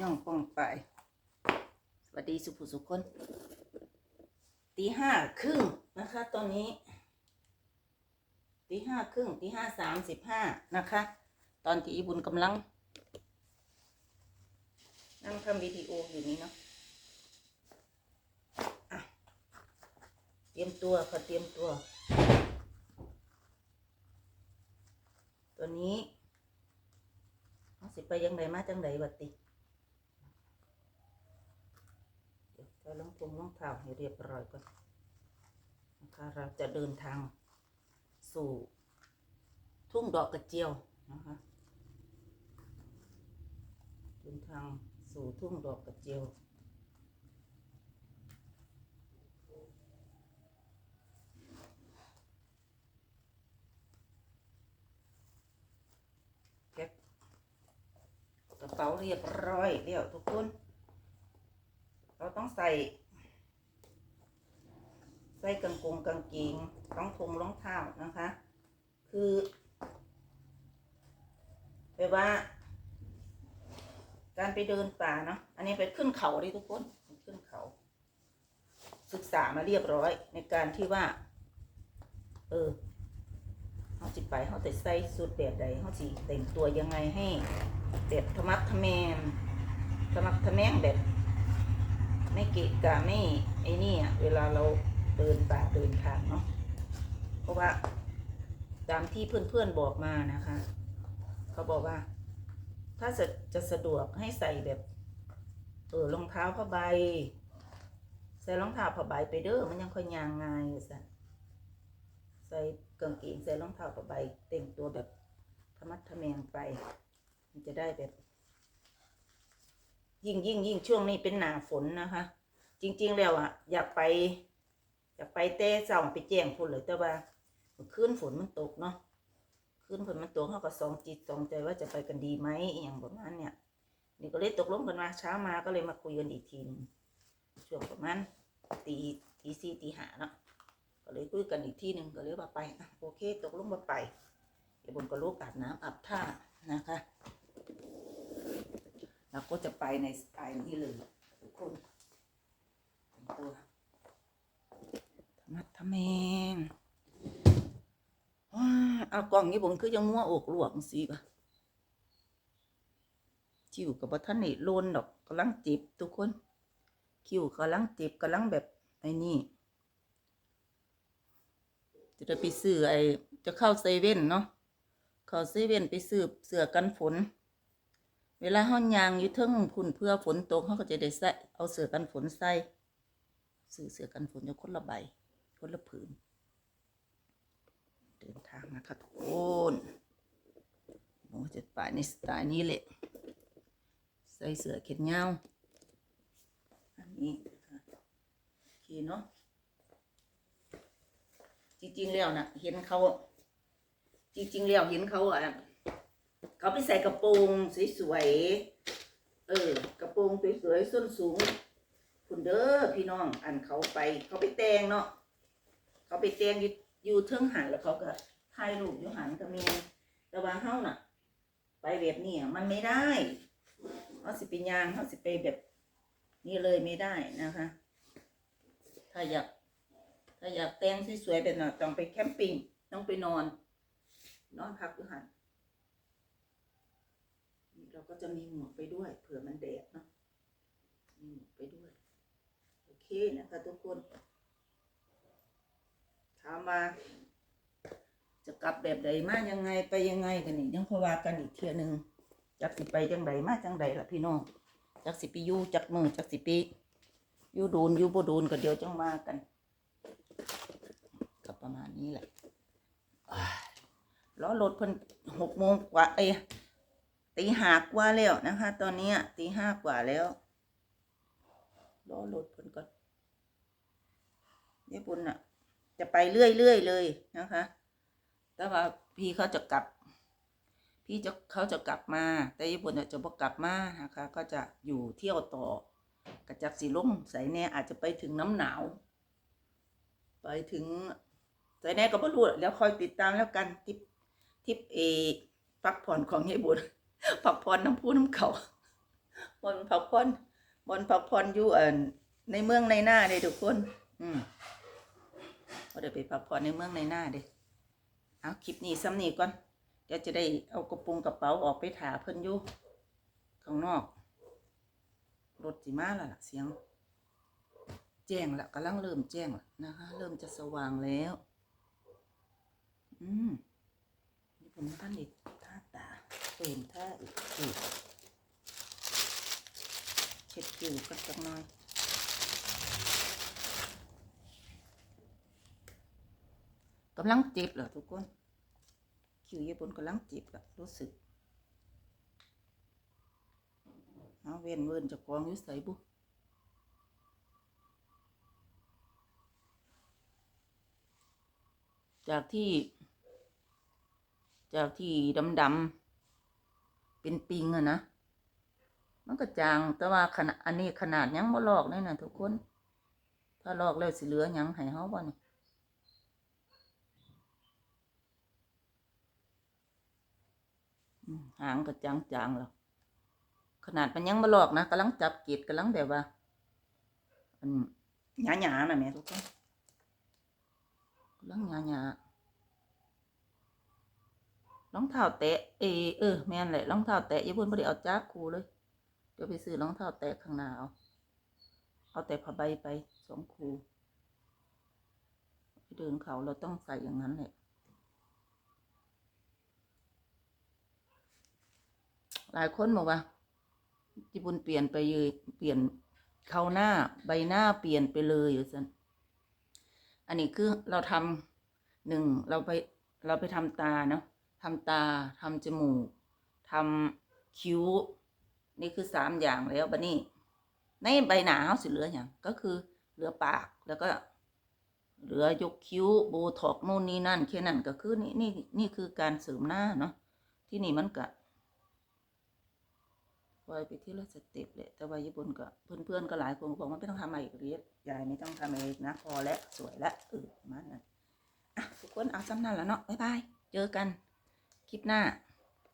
ย่องป้องไป สวัสดีสุภุสุคน ตีห้าครึ่งนะคะ ตอนนี้ ตีห้าครึ่งตีห้าสามสิบห้านะคะ ตอนที่อีบุญกำลัง นั่งทำวิดีโออยู่นี้เนาะเตรียมตัวค่ะเตรียมตัว ตัวนี้เอาสิไปยังไงมาจังไดบัดติ เดี๋ยวใส่รงทงรองเท้าให้เรียบร้อยก่อนนะคะเราจะเดินทางสู่ทุ่งดอกกระเจียวนะคะเดินทางสู่ทุ่งดอกกระเจียวเก็บกระเป๋าเรียบร้อยเดี๋ยวทุกคน องใส่ ใส่กางกงกางเกงรองทงรองเท้านะคะ คือแปลว่า การไปเดินป่าเนาะอันนี้ไปขึ้นเขาดิทุกคนขึ้นเขา ศึกษามาเรียบร้อยในการที่ว่า เออเขาจิไปเขาแต่ใส่สุดแบบใดเขาสิแต่งตัวยังไงให้แบบธรรมัดทะแมงธรรมัดทะแมงแบบ ไม่เกะกะไม่ไอ้นี่อะเวลาเราเดินป่าเดินทางเนาะเพราะว่า ตามที่เพื่อนๆบอกมานะคะ เขาบอกว่า ถ้าจะจะสะดวกให้ใส่แบบเออรองเท้าผ้าใบ ใส่รองเท้าผ้าใบไปเด้อมันยังค่อยยางง่ายสัใส่กางเกงใส่รองเท้าผ้าใบแต่งตัวแบบธรรมัดทะแมงไป มันจะได้แบบ ยิ่งยิ่งยิ่งช่วงนี้เป็นหนาฝนนะคะ จริง ๆ แล้วอะอยากไป อยากไปเต้เสาไปแจ้งพุ่นเลยแต่ว่าคืนฝนมันตกเนาะขึ้นผลมันตัวเขาก็สองจิตสองใจว่าจะไปกันดีไหมอย่างประมาณเนี่ยนี่ก็เลยตกลงกันมาเช้ามาก็เลยมาคุยกันอีกทีนึงช่วงประมาณตีตีสี่ตีห้าเนาะก็เลยคุยกันอีกทีหนึ่งก็เลยว่าไปอะโอเค ตกลงมาไปเดี๋ยวบนก็ลูกอาบน้ำอาบท่านะคะ เราก็จะไปในสไตล์นี้เลยทุกคนตัวธรรมะทะแมงเอากล่องนี้ผมคือยังมัวอกหลวกสิปะคิวกับท่านนี่โลนดอกกำลังจิบทุกคน คิวกำลังจิบกำลังแบบไอ้นี่จะได้ไปซื้อไอ้จะเข้าเซเว่นเนาะเข้าเซเว่นไปซื้อเสื้อกันฝน เวลาห้องยางอยู่เทิงพุ่นเพื่อฝนตกเขาก็จะได้ใส่เอาเสือกันฝนใส่ซื้อเสือกันฝนจะคนละใบคนละผืน เดินทางนะคะทุกคนผมจะไปในสไตล์นี้แหละใส่เสือแขนยาอันนี้คะโอเคเนาะจริงๆแล้วนะเห็นเขาจริงๆแล้วเห็นเขาอะ เขาไปใส่กระโปรงสวยๆ เออ กระโปรงสวยๆส้นสูงคุณเด้อพี่น้องอันเขาไป เขาไปแต่งเนาะเขาไปแต่งอยู่อยู่เทิงหันแล้วเขาก็ถ่ายรูปอยู่หันก็มีแต่ว่าเฮาน่ะ ไปแบบนี้มันไม่ได้เฮาสิไปยางเฮาสิไปแบบนี้เลยไม่ได้นะคะ ถ้าอยากถ้าอยากแต่งสวยๆแบบนั้นต้องไปแคมปิ้งต้องไปนอน นอนพักอยู่หัน เราก็จะมีหมวกไปด้วย เผื่อมันแดดเนาะมีหมวกไปด้วย โอเคนะคะทุกคนถามว่าจะกลับแบบใดมายังไงไปยังไงกันนี่ยังพว่ากันอีกเทียหนึ่งจักสิไปจังใดมาจังใดล่ะพี่น้องจักสิไปอยู่จักมือจักสิปอยู่โดนยู่บ่โดนก็เดี๋ยวจังมากันก็ประมาณนี้แหละล้อรถเพิ่นหกโมงกว่าเอ้ ตีหากว่าแล้วนะคะ ตอนนี้ตีห้ากว่าแล้วล้อรถเพิ่นก่อนญี่ปุ่นอะ จะไปเรื่อยๆเลยนะคะ แต่ว่าพี่เขาจะกลับ พี่จะเขาจะกลับมา แต่ญี่ปุ่นจะบอกกลับมานะคะ ก็จะอยู่เที่ยวต่อกระจักสีลงใส่แน่อาจจะไปถึงน้ำหนาว ไปถึงใส่แน่ก็ไม่รู้แล้วคอยติดตามแล้วกันทิปทิปเอพักผ่อนของญี่ปุ่น พักผ่อน้ำพุน้ำเขาบนพักผ่อนบนพักผ่อนยู่เอ่อในเมืองในหน้าเด้ทุกคน อืมเราได้ไปพักผ่อนในเมืองในหน้าเด้เอาคลิปนี้ซ้ำนี้ก่อนเดี๋ยวจะได้เอากระปุงกระเป๋าออกไปถาเพิ่นอยู่ข้างนอกรถสิมาแล้วล่ะเสียง แจ้งล้วกำลังเริ่มแจ้งล้วนะคะ เริ่มจะสว่างแล้ว อืมนี่ผมท่านอีก เติมท่าอีกอีกเช็ดคิวกันสักหน่อยกำลังเจ็บเหรอทุกคนคิวญี่ปุ่นกำลังเจ็บอะรู้สึกเอาเวียนเวินจะกองอยุ่ใส่บุจากที่ จากที่ดำดำๆ เป็นปิงอะนะ มันก็จาง แต่ว่าขนาดอันนี้ขนาดยังบ่ลอกเลยนะทุกคน ถ้าลอกแล้วสิเหลือยังให้เฮาบ่นี่หางก็จางจางๆแล้ว ขนาดมันยังบ่ลอกนะกำลังจับกล็ดกำลังแบบว่าอันหยาๆน่ะแม่ทุกคนกำลังหยาๆ รองเท้าแตะเออเออแม่นแหละรองเท้าแตะญี่ปุ่นบ่ได้เอาจากครูเลย เดี๋ยวไปซื้อรองเท้าแตะข้างหน้าเอาเอาแต่ผ้าใบไปสองคูไปเดินเขาเราต้องใส่อย่างนั้นแหละหลายคนบอกว่าญี่ปุ่นเปลี่ยนไปเลยเปลี่ยนเขาหน้าใบหน้าเปลี่ยนไปเลยอยู่สันอันนี้คือเราทำหนึ่งเราไปเราไปทำตาเนาะ ทำตาทำจมูกทำคิ้ว นี่คือสามอย่างแล้วบัดนี้ ในใบหน้าเขาสิเหลืออย่างก็คือเหลือปากแล้วก็เหลือยกคิ้วโบท็อกนู่นนี่นั่นแค่นั้นก็คือนี่นี่นี่คือการเสริมหน้าเนาะที่นี่มันก็ปล่อยไปที่ละสเต็ปเลยแต่ว่าญี่ปุ่นก็เพื่อนๆก็หลายคนบอกว่าไม่ต้องทำอะไรอีกเรียยายไม่ต้องทำอะไรนะพอแล้วสวยแล้วเออมาณนั้นอะทุกคนเอาซ้ำนั่นแล้วเนาะบ๊ายบายเจอกัน คลิปหน้า